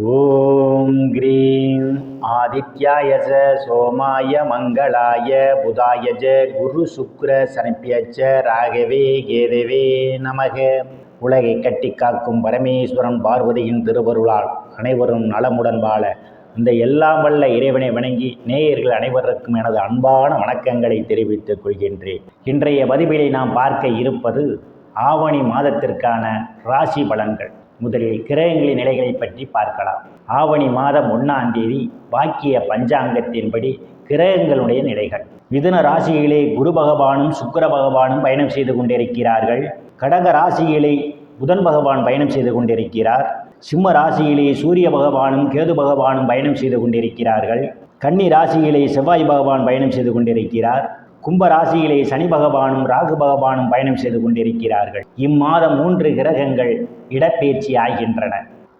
ஓம் cream. ஆதித்யாய ச சோமாய மங்களாய புதாய ஜ குரு சுக்ர சனிப்பியச்ச ராகவே கேதவே நமக. உலகை கட்டி காக்கும் பரமேஸ்வரன் பார்வதியின் திருவருளால் அனைவரும் நலமுடன் வாழ. இந்த எல்லாம் வல்ல இறைவனை வணங்கி நேயர்கள் அனைவருக்கும் எனது அன்பான வணக்கங்களை தெரிவித்துக் கொள்கின்றேன். இன்றைய பதிவிலை நாம் பார்க்க இருப்பது ஆவணி மாதத்திற்கான ராசி பலன்கள். முதலில் கிரகங்களின் நிலைகளை பற்றி பார்க்கலாம். ஆவணி மாதம் ஒன்றாம் தேதி வாக்கிய பஞ்சாங்கத்தின்படி கிரகங்களுடைய நிலைகள். மிதுன ராசியிலே குரு பகவானும் சுக்கர பகவானும் பயணம் செய்து கொண்டிருக்கிறார்கள். கடக ராசியிலே புதன் பகவான் பயணம் செய்து கொண்டிருக்கிறார். சிம்ம ராசியிலே சூரிய பகவானும் கேது பகவானும் பயணம் செய்து கொண்டிருக்கிறார்கள். கன்னி ராசியிலே செவ்வாய் பகவான் பயணம் செய்து கொண்டிருக்கிறார். கும்ப ராசியிலே சனி பகவானும் ராகு பகவானும் பயணம் செய்து கொண்டிருக்கிறார்கள். இம்மாதம் மூன்று கிரகங்கள் இடப்பெயர்ச்சி ஆகின்றன.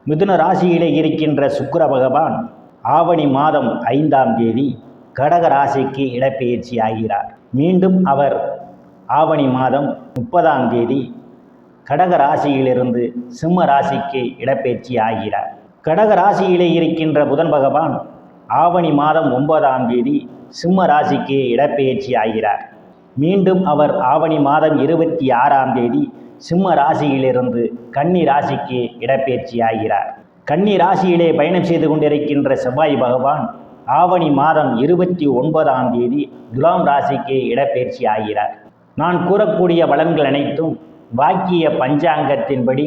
மிதுன ராசியிலே இருக்கின்ற சுக்கிர பகவான் ஆவணி மாதம் ஐந்தாம் தேதி கடக ராசிக்கு இடப்பெயர்ச்சி ஆகிறார். மீண்டும் அவர் ஆவணி மாதம் முப்பதாம் தேதி கடக ராசியிலிருந்து சிம்ம ராசிக்கு இடப்பெயர்ச்சி ஆகிறார். கடக ராசியிலே இருக்கின்ற புதன் பகவான் ஆவணி மாதம் ஒன்பதாம் தேதி சிம்ம ராசிக்கு இடப்பெயர்ச்சி ஆகிறார். மீண்டும் அவர் ஆவணி மாதம் இருபத்தி ஆறாம் தேதி சிம்ம ராசியிலிருந்து கன்னி ராசிக்கு இடப்பெயர்ச்சி ஆகிறார். கன்னி ராசியிலே பயணம் செய்து கொண்டிருக்கின்ற செவ்வாய் பகவான் ஆவணி மாதம் இருபத்தி ஒன்பதாம் தேதி துலாம் ராசிக்கு இடப்பெயர்ச்சி ஆகிறார். நான் கூறக்கூடிய பலன்கள் அனைத்தும் வாக்கிய பஞ்சாங்கத்தின்படி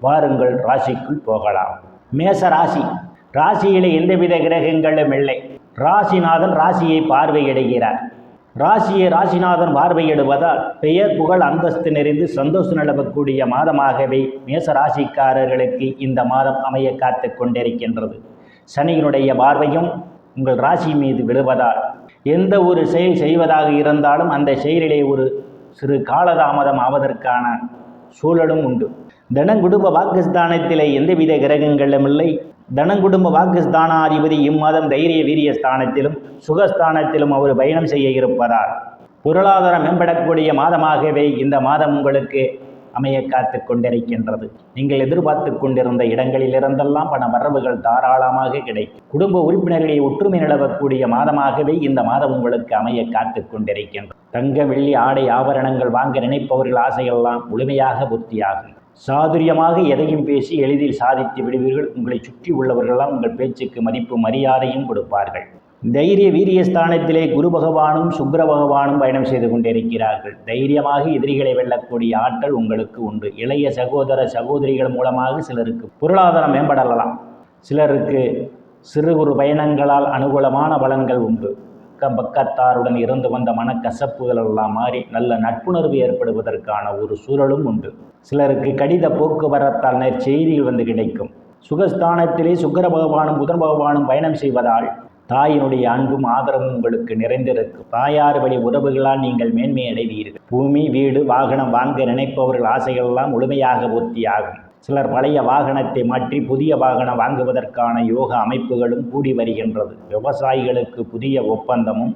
வாருங்கள் ராசிக்குள் போகலாம். மேச ராசி. ராசியிலே எந்தவித கிரகங்களும் இல்லை. ராசிநாதன் ராசியை பார்வையிடுகிறார். ராசியை ராசிநாதன் பார்வையிடுவதால் பெயர் புகழ் அந்தஸ்து நிறைந்து சந்தோஷம் நிலவக்கூடிய மாதமாகவே மேச ராசிக்காரர்களுக்கு இந்த மாதம் அமைய காத்து கொண்டிருக்கின்றது. சனியினுடைய பார்வையும் உங்கள் ராசி மீது விழுவதால் எந்த ஒரு செயல் செய்வதாக இருந்தாலும் அந்த செயலிலே ஒரு சிறு காலதாமதம் ஆவதற்கான சூழலும் உண்டு. தனங்குடும்ப வாக்குஸ்தானத்திலே எந்தவித கிரகங்களும் இல்லை. தனங்குடும்ப வாக்குஸ்தானாதிபதி இம்மாதம் தைரிய வீரிய ஸ்தானத்திலும் சுகஸ்தானத்திலும் அவர் பயணம் செய்ய இருப்பதால் பொருளாதாரம் மேம்படக்கூடிய மாதமாகவே இந்த மாதம் உங்களுக்கு அமைய காத்து கொண்டிருக்கின்றது. நீங்கள் எதிர்பார்த்து கொண்டிருந்த இடங்களிலிருந்தெல்லாம் பண வரவுகள் தாராளமாக கிடைக்கும். குடும்ப உறுப்பினர்களை ஒற்றுமை நிலவக்கூடிய மாதமாகவே இந்த மாதம் உங்களுக்கு அமைய காத்து கொண்டிருக்கின்றது. தங்க வெள்ளி ஆடை ஆபரணங்கள் வாங்க நினைப்பவர்கள் ஆசையெல்லாம் முழுமையாக புத்தியாகும் சாதுரியமாக எதையும் பேசி எளிதில் சாதித்து விடுவீர்கள். உங்களை சுற்றி உள்ளவர்களெல்லாம் உங்கள் பேச்சுக்கு மதிப்பு மரியாதையும் கொடுப்பார்கள். தைரிய வீரிய ஸ்தானத்திலே குரு பகவானும் சுக்கிர பகவானும் பயணம் செய்து கொண்டிருக்கிறார்கள். தைரியமாக எதிரிகளை வெல்லக்கூடிய ஆற்றல் உங்களுக்கு உண்டு. இளைய சகோதர சகோதரிகள் மூலமாக சிலருக்கு பொருளாதாரம் மேம்படலாம். சிலருக்கு சிறு குறு பயணங்களால் அனுகூலமான பலன்கள் உண்டு. அக்கம் பக்கத்தாருடன் இருந்து வந்த மனக்கசப்புகள் எல்லாம் மாறி நல்ல நட்புணர்வு ஏற்படுவதற்கான ஒரு சூழலும் உண்டு. சிலருக்கு கடித போக்குவரத்தால் நற்செய்திகள் வந்து கிடைக்கும். சுகஸ்தானத்திலே சுக்கர பகவானும் புதன் பகவானும் பயணம் செய்வதால் தாயினுடைய அன்பும் ஆதரவும் உங்களுக்கு நிறைந்திருக்கும். தாயார் வழி உறவுகளால் நீங்கள் மேன்மை அடைவீர்கள் பூமி வீடு வாகனம் வாங்க நினைப்பவர்கள் ஆசைகளெல்லாம் முழுமையாக பூர்த்தியாகும். சிலர் பழைய வாகனத்தை மாற்றி புதிய வாகனம் வாங்குவதற்கான யோக அமைப்புகளும் கூடி வருகின்றது. விவசாயிகளுக்கு புதிய ஒப்பந்தமும்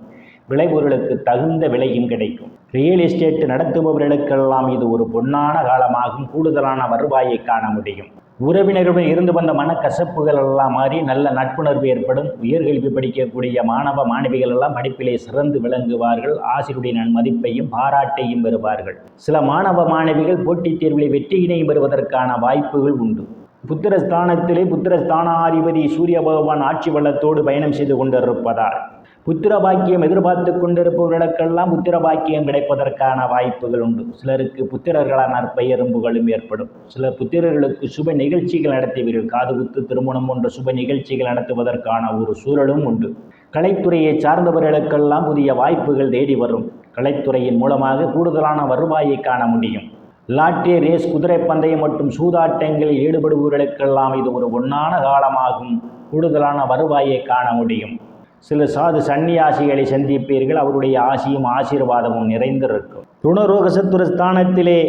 விளைபொருளுக்கு தகுந்த விலையும் கிடைக்கும். ரியல் எஸ்டேட் நடத்துபவர்களுக்கெல்லாம் இது ஒரு பொன்னான காலமாகும். கூடுதலான வருவாயை காண முடியும். உறவினருடன் இருந்து வந்த மனக்கசப்புகள் எல்லாம் மாறி நல்ல நட்புணர்வு ஏற்படும். உயர்கல்வி படிக்கக்கூடிய மாணவ மாணவிகள் எல்லாம் படிப்பிலே சிறந்து விளங்குவார்கள். ஆசிரியருடைய நன்மதிப்பையும் பாராட்டையும் பெறுவார்கள். சில மாணவ மாணவிகள் போட்டித் தேர்வில் வெற்றியினையும் பெறுவதற்கான வாய்ப்புகள் உண்டு. புத்திரஸ்தானத்திலே புத்திரஸ்தானாதிபதி சூரிய பகவான் ஆட்சி வள்ளத்தோடு பயணம் செய்து கொண்டிருப்பதால். புத்திர பாக்கியம் எதிர்பார்த்து கொண்டிருப்பவர்களுக்கெல்லாம் புத்திர பாக்கியம் கிடைப்பதற்கான வாய்ப்புகள் உண்டு. சிலருக்கு புத்திரர்களான நற்பெயரும் புகழும் ஏற்படும். சில புத்திரர்களுக்கு சுப நிகழ்ச்சிகள் நடத்துவீர்கள். காதுகுத்து திருமணம் போன்ற சுப நிகழ்ச்சிகள் நடத்துவதற்கான ஒரு சூழலும் உண்டு. கலைத்துறையை சார்ந்தவர்களுக்கெல்லாம் புதிய வாய்ப்புகள் தேடி வரும். கலைத்துறையின் மூலமாக கூடுதலான வருவாயை காண முடியும். லாட்டரி ரேஸ் குதிரை பந்தயம் மற்றும் சூதாட்டங்களில் ஈடுபடுபவர்களுக்கெல்லாம் இது ஒரு பொன்னான காலமாகும். கூடுதலான வருவாயை காண முடியும். சில சாது சந்நியாசிகளை சந்திப்பீர்கள் அவருடைய ஆசியும் ஆசீர்வாதமும் நிறைந்திருக்கும். ருணரோக சத்துர ஸ்தானத்திலே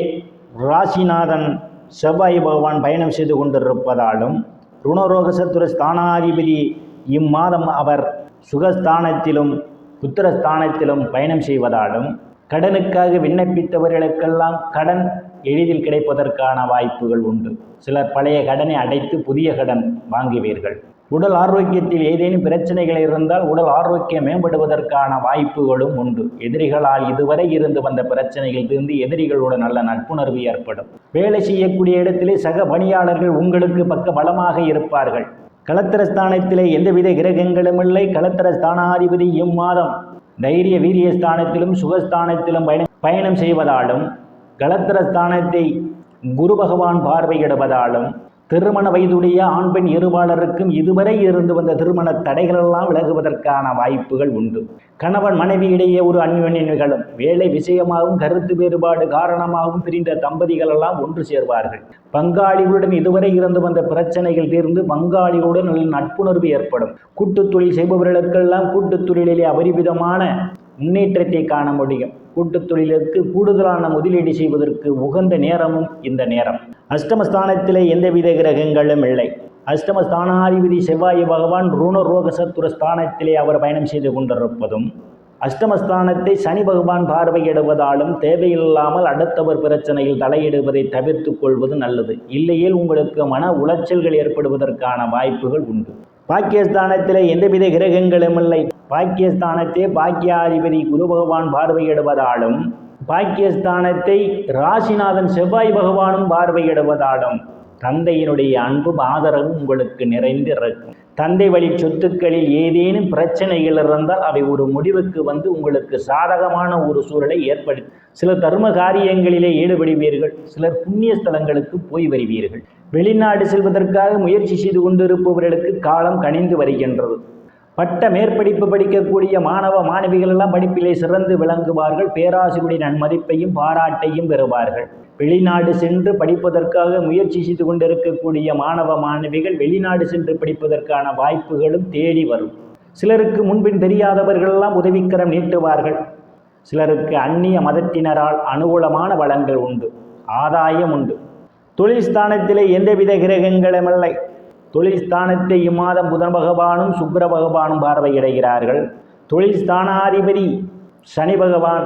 ராசிநாதன் செவ்வாய் பகவான் பயணம் செய்து கொண்டிருப்பதாலும் ருணரோக சத்துர ஸ்தானாதிபதி இம்மாதம் அவர் சுகஸ்தானத்திலும் புத்திரஸ்தானத்திலும் பயணம் செய்வதாலும் கடனுக்காக விண்ணப்பித்தவர்களுக்கெல்லாம் கடன் எளிதில் கிடைப்பதற்கான வாய்ப்புகள் உண்டு. சிலர் பழைய கடனை அடைத்து புதிய கடன் வாங்குவீர்கள். உடல் ஆரோக்கியத்தில் ஏதேனும் பிரச்சனைகள் இருந்தால் உடல் ஆரோக்கியம் மேம்படுவதற்கான வாய்ப்புகளும் உண்டு. எதிரிகளால் இதுவரை இருந்து வந்த பிரச்சனைகள் தீர்ந்து எதிரிகளுடன் நல்ல நட்புணர்வு ஏற்படும். வேலை செய்யக்கூடிய இடத்திலே சக பணியாளர்கள் உங்களுக்கு பக்க பலமாக இருப்பார்கள். களத்திரஸ்தானத்திலே எந்தவித கிரகங்களும் இல்லை. களத்திரஸ்தானாதிபதி இம்மாதம். தைரிய வீரிய ஸ்தானத்திலும் சுகஸ்தானத்திலும் பயணம் பயணம் செய்வதாலும் களத்திரஸ்தானத்தை குரு பகவான் பார்வையிடுவதாலும் திருமண வயதுடைய ஆண் பெண் இருபாளருக்கும் இதுவரை இருந்து வந்த திருமண தடைகளெல்லாம் விலகுவதற்கான வாய்ப்புகள் உண்டு. கணவன் மனைவி இடையே ஒரு அந்யோன்யம் நிகழும். வேலை விஷயமாகவும் கருத்து வேறுபாடு காரணமாகவும் பிரிந்த தம்பதிகளெல்லாம் ஒன்று சேர்வார்கள். பங்காளிகளுடன் இதுவரை இருந்து வந்த பிரச்சனைகள் தீர்ந்து பங்காளிகளுடன் நட்புணர்வு ஏற்படும். கூட்டுத் தொழில் செய்பவர்களுக்கெல்லாம் கூட்டுத் தொழிலிலே அபரிவிதமான முன்னேற்றத்தை காண முடியும். கூட்டுத் தொழிலுக்கு கூடுதலான முதலீடு செய்வதற்கு உகந்த நேரமும் இந்த நேரம். அஷ்டமஸ்தானத்திலே எந்தவித கிரகங்களும் இல்லை. அஷ்டமஸ்தானாதிபதி செவ்வாய் பகவான் ருணரோக சத்துர ஸ்தானத்திலே அவர் பயணம் செய்து கொண்டிருப்பதும் அஷ்டமஸ்தானத்தை சனி பகவான் பார்வையிடுவதாலும் தேவையில்லாமல் அடுத்தவர் பிரச்சனையில் தலையிடுவதை தவிர்த்து கொள்வது நல்லது. இல்லையேல் உங்களுக்கு மன உளைச்சல்கள் ஏற்படுவதற்கான வாய்ப்புகள் உண்டு. பாக்கியஸ்தானத்திலே எந்தவித கிரகங்களும் இல்லை. பாக்கியஸ்தானத்தை பாக்கியாதிபதி குரு பகவான் பார்வையிடுவதாலும் பாக்கியஸ்தானத்தை ராசிநாதன் செவ்வாய் பகவானும் பார்வையிடுவதாலும் தந்தையினுடைய அன்பும் ஆதரவும் உங்களுக்கு நிறைந்திருக்கும். தந்தை வழி சொத்துக்களில் ஏதேனும் பிரச்சனைகள் இருந்தால் அவை ஒரு முடிவுக்கு வந்து உங்களுக்கு சாதகமான ஒரு சூழலை ஏற்படுத்தும் சில தர்ம காரியங்களிலே ஈடுபடுவீர்கள் சிலர் புண்ணிய ஸ்தலங்களுக்கு போய் வருவீர்கள். வெளிநாடு செல்வதற்காக முயற்சி செய்து கொண்டிருப்பவர்களுக்கு காலம் கனிந்து வருகின்றது. பட்ட மேற்படிப்பு படிக்கக்கூடிய மாணவ மாணவிகள் எல்லாம் படிப்பிலே சிறந்து விளங்குவார்கள். பேராசிரியருடைய நன்மதிப்பையும் பாராட்டையும் பெறுவார்கள். வெளிநாடு சென்று படிப்பதற்காக முயற்சி செய்து கொண்டிருக்கக்கூடிய மாணவ மாணவிகள் வெளிநாடு சென்று படிப்பதற்கான வாய்ப்புகளும் தேடி வரும். சிலருக்கு முன்பின் தெரியாதவர்களெல்லாம் உதவிக்கரம் நீட்டுவார்கள். சிலருக்கு அந்நிய மதத்தினரால் அனுகூலமான வளங்கள் உண்டு. ஆதாயம் உண்டு. தொழில் ஸ்தானத்திலே எந்தவித கிரகங்களும் இல்லை தொழில் ஸ்தானத்தை இம்மாதம் புதன் பகவானும் சுக்கர பகவானும் பார்வையிடுகிறார்கள். தொழில் ஸ்தானாதிபதி சனி பகவான்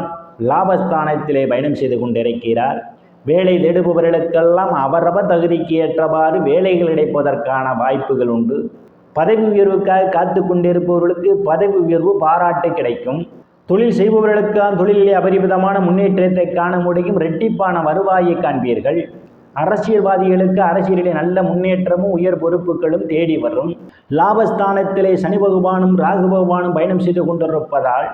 லாபஸ்தானத்திலே பயணம் செய்து கொண்டிருக்கிறார். வேலை தேடுபவர்களுக்கெல்லாம் அவரவர் தகுதிக்கு ஏற்றவாறு வேலைகள் கிடைப்பதற்கான வாய்ப்புகள் உண்டு. பதவி உயர்வுக்காக காத்து கொண்டிருப்பவர்களுக்கு பதவி உயர்வு பாராட்டு கிடைக்கும். தொழில் செய்பவர்களுக்கான தொழிலிலே அபரிமிதமான முன்னேற்றத்தை காண முடியும். ரெட்டிப்பான வருவாயை காண்பீர்கள். அரசியல்வாதிகளுக்கு அரசியலிலே நல்ல முன்னேற்றமும் உயர் பொறுப்புகளும் தேடி வரும். லாபஸ்தானத்திலே சனி பகவானும் ராகு பகவானும் பயணம் செய்து கொண்டிருப்பதால்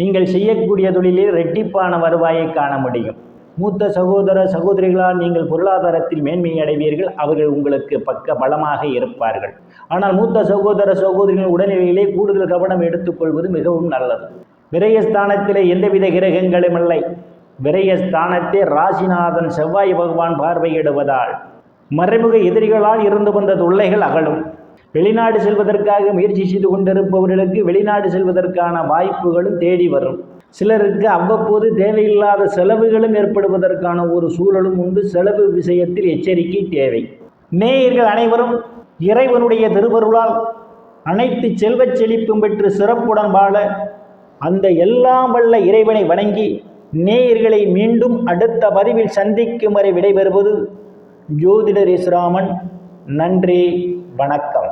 நீங்கள் செய்யக்கூடிய தொழிலில் ரெட்டிப்பான வருவாயை காண முடியும். மூத்த சகோதர சகோதரிகளால் நீங்கள் பொருளாதாரத்தில் மேன்மை அடைவீர்கள். அவர்கள் உங்களுக்கு பக்க பலமாக இருப்பார்கள். ஆனால் மூத்த சகோதர சகோதரிகளின் உடல்நிலையிலே கூடுதல் கவனம் எடுத்துக்கொள்வது மிகவும் நல்லது. விரயஸ்தானத்திலே எந்தவித கிரகங்களும் இல்லை. விரயஸ்தானத்தை ராசிநாதன் செவ்வாய் பகவான் பார்வையிடுவதால் மறைமுக எதிரிகளால் இருந்து வந்த தொல்லைகள் அகலும். வெளிநாடு செல்வதற்காக முயற்சி செய்து கொண்டிருப்பவர்களுக்கு வெளிநாடு செல்வதற்கான வாய்ப்புகளும் தேடி வரும். சிலருக்கு அவ்வப்போது தேவையில்லாத செலவுகளும் ஏற்படுவதற்கான ஒரு சூழலும் உண்டு. செலவு விஷயத்தில் எச்சரிக்கை தேவை. நேயர்கள் அனைவரும் இறைவனுடைய திருவருளால் அனைத்து செல்வச் செழிப்பும் பெற்று சிறப்புடன் வாழ அந்த எல்லாம் வல்ல இறைவனை வணங்கி நேயர்களை மீண்டும் அடுத்த பதிவில் சந்திக்கும் வரை விடைபெறுவது ஜோதிடர் இஸ்ராமன் நன்றி வணக்கம்.